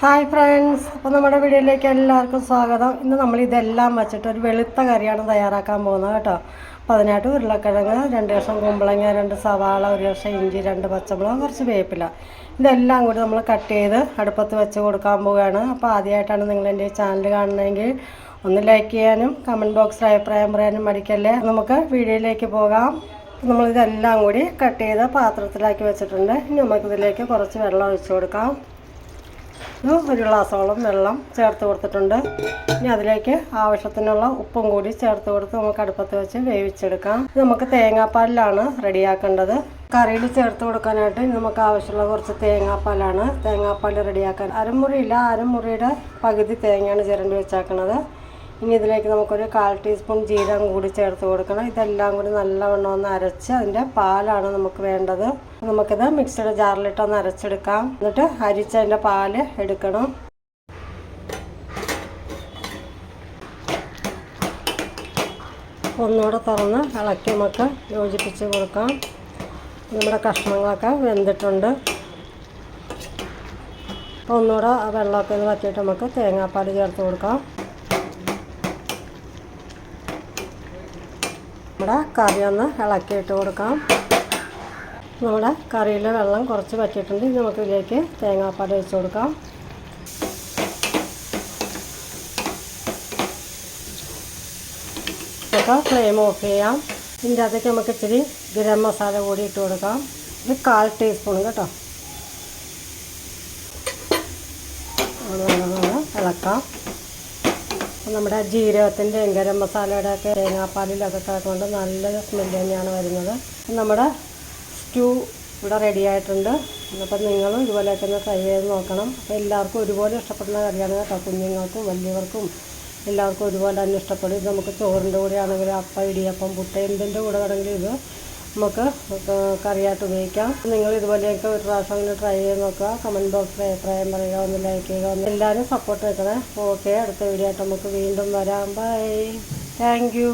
Hi friends അപ്പോൾ നമ്മുടെ വീഡിയോയിലേക്ക് എല്ലാവർക്കും സ്വാഗതം. ഇന്ന് നമ്മൾ ഇതെല്ലാം വെച്ചിട്ട് ഒരു വെളുത്ത കറിയാണ് തയ്യാറാക്കാൻ പോകുന്നത് കേട്ടോ. അപ്പോൾ അതിനായിട്ട് ഉരുളക്കിഴങ്ങ് രണ്ട് കഷ്ണം കുമ്പളങ്ങ രണ്ട് സവാള ഒരു കഷ്ണം ഇഞ്ചി രണ്ട് പച്ചമുളക് കുറച്ച് വേപ്പില. ഇതെല്ലാം കൂടി നമ്മൾ കട്ട് ചെയ്ത് അടുപ്പത്ത് വെച്ച് കൊടുക്കാൻ പോവുകയാണ്. അപ്പോൾ ആദ്യമായിട്ടാണ് നിങ്ങൾ എന്റെ ചാനൽ കാണണമെങ്കിൽ ഒന്ന് ലൈക്ക് ചെയ്യാനും കമന്റ് ബോക്സിൽ അഭിപ്രായം പറയാനും മടിക്കല്ലേ. നമുക്ക് വീഡിയോയിലേക്ക് പോകാം. നമ്മളിതെല്ലാം കൂടി കട്ട് ചെയ്ത് പാത്രത്തിലാക്കി വെച്ചിട്ടുണ്ട്. ഇനി നമുക്കിതിലേക്ക് കുറച്ച് വെള്ളം ഒഴിച്ചു കൊടുക്കാം. ഒരു ഗ്ലാസോളം വെള്ളം ചേർത്ത് കൊടുത്തിട്ടുണ്ട്. ഇനി അതിലേക്ക് ആവശ്യത്തിനുള്ള ഉപ്പും കൂടി ചേർത്ത് കൊടുത്ത് നമുക്ക് അടുപ്പത്ത് വെച്ച് വേവിച്ചെടുക്കാം. നമുക്ക് തേങ്ങാപ്പാലിലാണ് റെഡിയാക്കേണ്ടത്. കറിയിൽ ചേർത്ത് കൊടുക്കാനായിട്ട് നമുക്ക് ആവശ്യമുള്ള കുറച്ച് തേങ്ങാപ്പാലാണ് തേങ്ങാപ്പാൽ റെഡിയാക്കാൻ. അരമുറിയില്ല അരമുറിയുടെ പകുതി തേങ്ങയാണ് ചിരണ്ടി വെച്ചേക്കണത്. ഇനി ഇതിലേക്ക് നമുക്കൊരു കാൽ ടീസ്പൂൺ ജീരകം കൂടി ചേർത്ത് കൊടുക്കണം. ഇതെല്ലാം കൂടി നല്ലവണ്ണം ഒന്ന് അരച്ച് അതിന്റെ പാലാണ് നമുക്ക് വേണ്ടത്. നമുക്കിത് മിക്സിയുടെ ജാറിലിട്ടൊന്ന് അരച്ചെടുക്കാം. എന്നിട്ട് അരിച്ചതിന്റെ പാൽ എടുക്കണം. ഒന്നുകൂടെ തുറന്ന് ഇളക്കി നമുക്ക് യോജിപ്പിച്ച് കൊടുക്കാം. നമ്മുടെ കഷ്ണങ്ങളൊക്കെ വെന്തിട്ടുണ്ട്. ഒന്നുകൂടെ വെള്ളമൊക്കെ ഒന്ന് വറ്റിയിട്ട് നമുക്ക് തേങ്ങാപ്പാൽ ചേർത്ത് കൊടുക്കാം. നമ്മുടെ കറി ഒന്ന് ഇളക്കിയിട്ട് കൊടുക്കാം. നമ്മുടെ കറിയിലെ വെള്ളം കുറച്ച് വറ്റിയിട്ടുണ്ട്. ഇനി നമുക്ക് ഇതിലേക്ക് തേങ്ങാപ്പാൽ വെച്ച് കൊടുക്കാം. നമുക്ക് ഫ്ലെയിം ഓഫ് ചെയ്യാം. ഇതിന്റെ അകത്തേക്ക് നമുക്ക് ഇച്ചിരി ഗരം മസാല കൂടി ഇട്ട് കൊടുക്കാം. ഇത് കാൽ ടീസ്പൂൺ കേട്ടോ. ഇളക്കാം. നമ്മുടെ ജീരകത്തിന്റെയും ഗരം മസാലയുടെ ഒക്കെ തേങ്ങാപ്പാലിലൊക്കെ കൊണ്ട് നല്ല സ്മെല്ല് തന്നെയാണ് വരുന്നത്. നമ്മുടെ സ്റ്റൂ ഇവിടെ റെഡി ആയിട്ടുണ്ട്. അപ്പം നിങ്ങളും ഇതുപോലെയൊക്കെ ഒന്ന് ട്രൈ ചെയ്ത് നോക്കണം. അപ്പോൾ എല്ലാവർക്കും ഒരുപോലെ ഇഷ്ടപ്പെടുന്ന കറിയാണ് കേട്ടോ. കുഞ്ഞുങ്ങൾക്കും വലിയവർക്കും എല്ലാവർക്കും ഒരുപോലെ തന്നെ ഇഷ്ടപ്പെടും. ഇത് നമുക്ക് ചോറിന്റെ കൂടെ ആണെങ്കിലും അപ്പം ഇടിയപ്പം പുട്ട എന്തിന്റെ കൂടെ വേണമെങ്കിലും ഇത് നമുക്ക് കറിയായിട്ട് ഉപയോഗിക്കാം. നിങ്ങൾ ഇതുപോലെയൊക്കെ ഒരു പ്രാവശ്യം ഒന്ന് ട്രൈ ചെയ്ത് നോക്കുക. കമന്റ് ബോക്സിൽ അഭിപ്രായം പറയുക ഒന്ന് ലൈക്ക് ചെയ്യുക ഒന്ന് എല്ലാവരും സപ്പോർട്ട് വെക്കണേ. ഓക്കെ അടുത്ത വീഡിയോ ആയിട്ട് നമുക്ക് വീണ്ടും വരാം. Bye thank